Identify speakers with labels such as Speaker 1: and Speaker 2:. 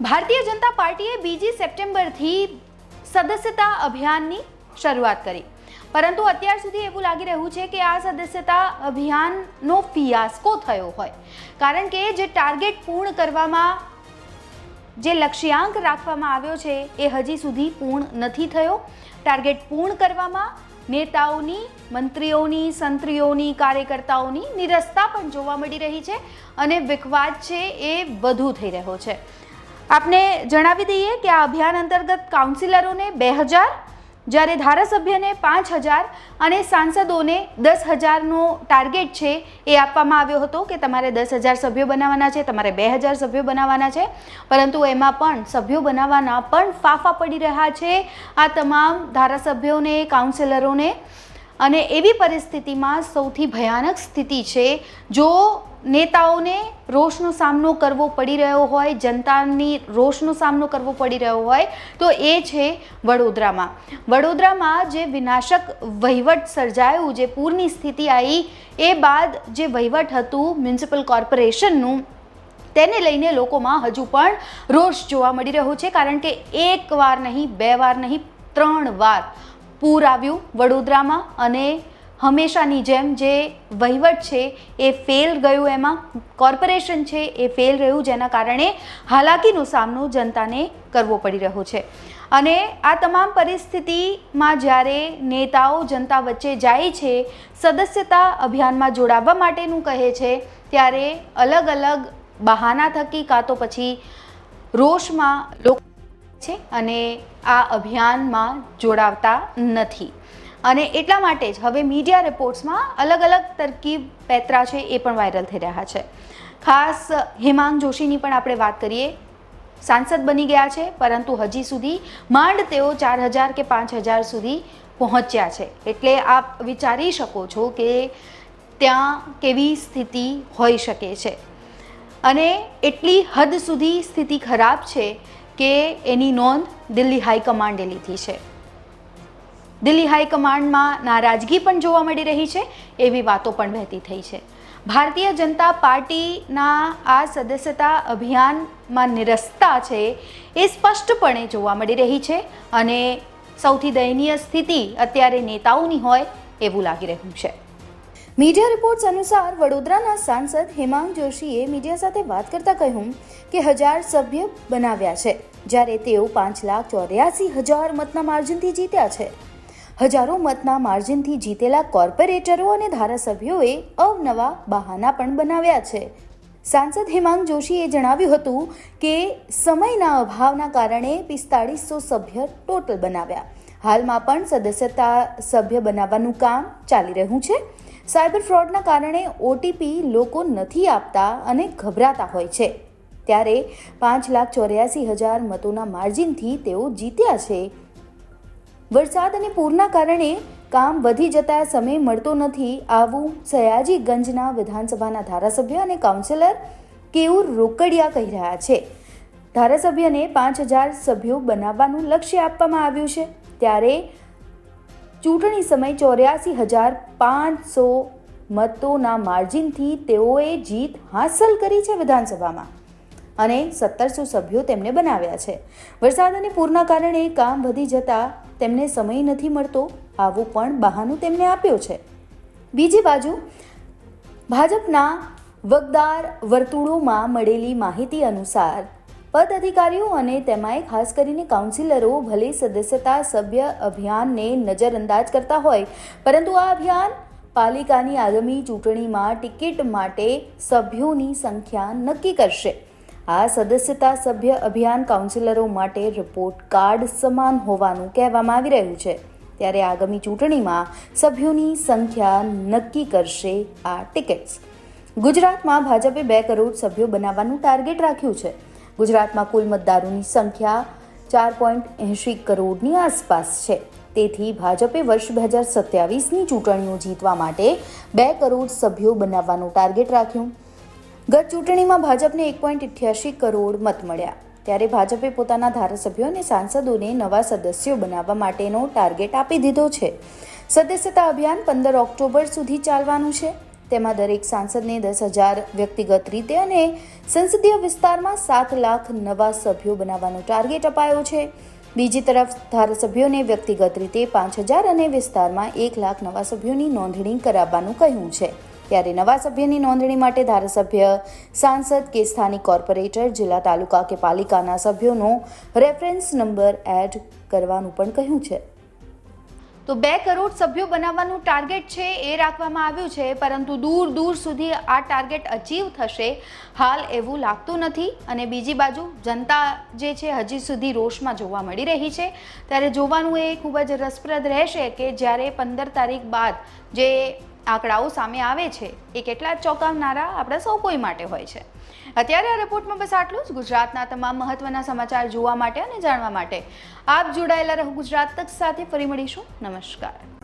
Speaker 1: ભારતીય જનતા પાર્ટીએ બીજી સપ્ટેમ્બરથી સદસ્યતા અભિયાનની શરૂઆત કરી. પરંતુ અત્યાર સુધી એવું લાગી રહ્યું છે કે આ સદસ્યતા અભિયાનનો ફિયાસ્કો થયો હોય. કારણ કે જે ટાર્ગેટ પૂર્ણ કરવામાં, જે લક્ષ્યાંક રાખવામાં આવ્યો છે, એ હજી સુધી પૂર્ણ નથી થયો. ટાર્ગેટ પૂર્ણ કરવામાં નેતાઓની, મંત્રીઓની, સંત્રીઓની, કાર્યકર્તાઓની નિરસ્તા પણ જોવા મળી રહી છે અને વિખવાદ છે એ વધુ થઈ રહ્યો છે. આપને જણાવી દઈએ કે આ અભિયાન અંતર્ગત કાઉન્સિલરોને બે હજાર, જ્યારે ધારાસભ્યને પાંચ હજાર અને સાંસદોને દસ હજારનો ટાર્ગેટ છે એ આપવામાં આવ્યો હતો કે તમારે દસ હજાર સભ્યો બનાવવાના છે, તમારે બે હજાર સભ્યો બનાવવાના છે. પરંતુ એમાં પણ સભ્યો બનાવવાના પણ ફાફા પડી રહ્યા છે. આ તમામ ધારાસભ્યોને, કાઉન્સિલરોને અને એવી પરિસ્થિતિમાં સૌથી ભયાનક સ્થિતિ છે જો નેતાઓને રોષનો સામનો કરવો પડી રહ્યો હોય, જનતાની રોષનો સામનો કરવો પડી રહ્યો હોય, તો એ છે વડોદરામાં. વડોદરામાં જે વિનાશક વહીવટ સર્જાયું, જે પૂરની સ્થિતિ આવી, એ બાદ જે વહીવટ હતું મ્યુનિસિપલ કોર્પોરેશનનું, તેને લઈને લોકોમાં હજુ પણ રોષ જોવા મળી રહ્યો છે, કારણ કે એક વાર નહીં, બે વાર નહીં, ત્રણ વાર પૂર આવ્યું વડોદરામાં અને હંમેશાની જેમ જે વહીવટ છે એ ફેલ ગયું એમાં કોર્પોરેશન છે એ ફેલ રહ્યું, જેના કારણે હાલાકીનો સામનો જનતાને કરવો પડી રહ્યો છે. અને આ તમામ પરિસ્થિતિમાં જ્યારે નેતાઓ જનતા વચ્ચે જાય છે, સદસ્યતા અભિયાનમાં જોડાવવા માટેનું કહે છે, ત્યારે અલગ અલગ બહાના થકી કાં તો પછી રોષમાં લોકો છે અને આ અભિયાનમાં જોડાવતા નથી. અને એટલા માટે જ હવે મીડિયા રિપોર્ટ્સમાં અલગ અલગ તરકીબ પેતરા છે એ પણ વાયરલ થઈ રહ્યા છે. ખાસ હેમાંગ જોશીની પણ આપણે વાત કરીએ. સાંસદ બની ગયા છે, પરંતુ હજી સુધી માંડ તેઓ ચાર હજાર કે પાંચ હજાર સુધી પહોંચ્યા છે. એટલે આપ વિચારી શકો છો કે ત્યાં કેવી સ્થિતિ હોઈ શકે છે. અને એટલી હદ સુધી સ્થિતિ ખરાબ છે કે એની નોંધ દિલ્હી હાઈકમાન્ડે લીધી છે. દિલ્હી હાઈકમાન્ડમાં નારાજગી પણ જોવા મળી રહી છે, એવી વાતો પણ વહેતી થઈ છે. ભારતીય જનતા પાર્ટીના આ સદસ્યતા અભિયાનમાં નિરસ્તા છે એ સ્પષ્ટપણે જોવા મળી રહી છે અને સૌથી દયનીય સ્થિતિ અત્યારે નેતાઓની હોય એવું લાગી રહ્યું છે. મીડિયા રિપોર્ટ્સ અનુસાર વડોદરાના સાંસદ હેમાંગ જોશીએ મીડિયા સાથે વાત કરતા કહ્યું કે હજાર સભ્ય બનાવ્યા છે, જ્યારે તેઓ પાંચ લાખ ચોર્યાસી હજાર મતના માર્જિનથી જીત્યા છે. હજારો મતના માર્જિનથી જીતેલા કોર્પોરેટરો અને ધારાસભ્યોએ અવનવા બહાના પણ બનાવ્યા છે. સાંસદ હેમાંગ જોશીએ જણાવ્યું હતું કે, સમયના અભાવના કારણે પિસ્તાળીસો સભ્ય ટોટલ બનાવ્યા. હાલમાં પણ સદસ્યતા સભ્ય બનાવવાનું કામ ચાલી રહ્યું છે. સાયબર ફ્રોડના કારણે ઓટીપી લોકો નથી આપતા અને ગભરાતા હોય છે. ત્યારે પાંચ લાખ ચોર્યાસી હજાર મતોના માર્જિનથી તેઓ જીત્યા છે. વરસાદ અને પૂરના કારણે કામ વધી જતા સમય મળતો નથી આવું સયાજીગંજના વિધાનસભાના ધારાસભ્ય અને કાઉન્સિલર કેયુર રોકડિયા કહી રહ્યા છે. ધારાસભ્યને પાંચ હજાર સભ્યો બનાવવાનું લક્ષ્ય આપવામાં આવ્યું છે. ત્યારે ચૂંટણી સમય ચોર્યાસી હજાર પાંચસો મતોના માર્જિનથી તેઓએ જીત હાંસલ કરી છે વિધાનસભામાં અને સત્તરસો સભ્યો તેમને બનાવ્યા છે. વરસાદ અને પૂરના કારણે કામ વધી જતા તેમને સમય નથી મળતો, આવું પણ બહાનું તેમને આપ્યો છે. બીજી બાજુ, ભાજપના વગદાર વર્તુળોમાં મળેલી માહિતી અનુસાર, પદ અધિકારીઓ અને તેમાંય ખાસ કરીને કાઉન્સિલરો ભલે સદસ્યતા સભ્ય અભિયાનને નજરઅંદાજ કરતા હોય, પરંતુ આ અભિયાન પાલિકાની આગામી ચૂંટણીમાં ટિકિટ માટે સભ્યોની સંખ્યા નક્કી કરશે. આ સદસ્યતા સભ્ય અભિયાન કાઉન્સિલરો માટે રિપોર્ટ કાર્ડ સમાન હોવાનું કહેવામાં આવી રહ્યું છે. ત્યારે આગામી ચૂંટણીમાં સભ્યોની સંખ્યા નક્કી કરશે આ ટિકિટ્સ ગુજરાતમાં ભાજપે બે કરોડ સભ્યો બનાવવાનું ટાર્ગેટ રાખ્યું છે. ગુજરાતમાં કુલ મતદારોની સંખ્યા ચાર પોઈન્ટ એંશી કરોડની આસપાસ છે. તેથી ભાજપે વર્ષ બે હજાર સત્યાવીસની ચૂંટણીઓ જીતવા માટે બે કરોડ સભ્યો બનાવવાનું ટાર્ગેટ રાખ્યું. ગત ચૂંટણીમાં ભાજપને એક પોઈન્ટ અઠ્યાસી કરોડ મત મળ્યા. ત્યારે ભાજપે પોતાના ધારાસભ્યો અને સાંસદોને નવા સદસ્યો બનાવવા માટેનો ટાર્ગેટ આપી દીધો છે. સદસ્યતા અભિયાન પંદર ઓક્ટોબર સુધી ચાલવાનું છે. તેમાં દરેક સાંસદને દસ હજાર વ્યક્તિગત રીતે અને સંસદીય વિસ્તારમાં સાત લાખ નવા સભ્યો બનાવવાનો ટાર્ગેટ અપાયો છે. બીજી તરફ, ધારાસભ્યોને વ્યક્તિગત રીતે પાંચ હજાર અને વિસ્તારમાં એક લાખ નવા સભ્યોની નોંધણી કરાવવાનું કહ્યું છે. ત્યારે નવા સભ્યની નોંધણી માટે ધારાસભ્ય, સાંસદ કે સ્થાનિક કોર્પોરેટર, જિલ્લા તાલુકા કે પાલિકાના સભ્યોનો રેફરન્સ નંબર એડ કરવાનું પણ કહ્યું છે. તો બે કરોડ સભ્યો બનાવવાનું ટાર્ગેટ છે એ રાખવામાં આવ્યું છે, પરંતુ દૂર દૂર સુધી આ ટાર્ગેટ અચીવ થશે હાલ એવું લાગતું નથી અને બીજી બાજુ જનતા જે છે હજી સુધી રોષમાં જોવા મળી રહી છે. ત્યારે જોવાનું એ ખૂબ જ રસપ્રદ રહેશે કે જ્યારે પંદર તારીખ બાદ જે આંકડાઓ સામે આવે છે એ કેટલા ચોંકાવનારા આપણા સૌ કોઈ માટે હોય છે. અત્યારે આ રિપોર્ટમાં બસ આટલું જ. ગુજરાતના તમામ મહત્વના સમાચાર જોવા માટે અને જાણવા માટે આપ જોડાયેલા રહો ગુજરાત તક સાથે. ફરી મળીશું. નમસ્કાર.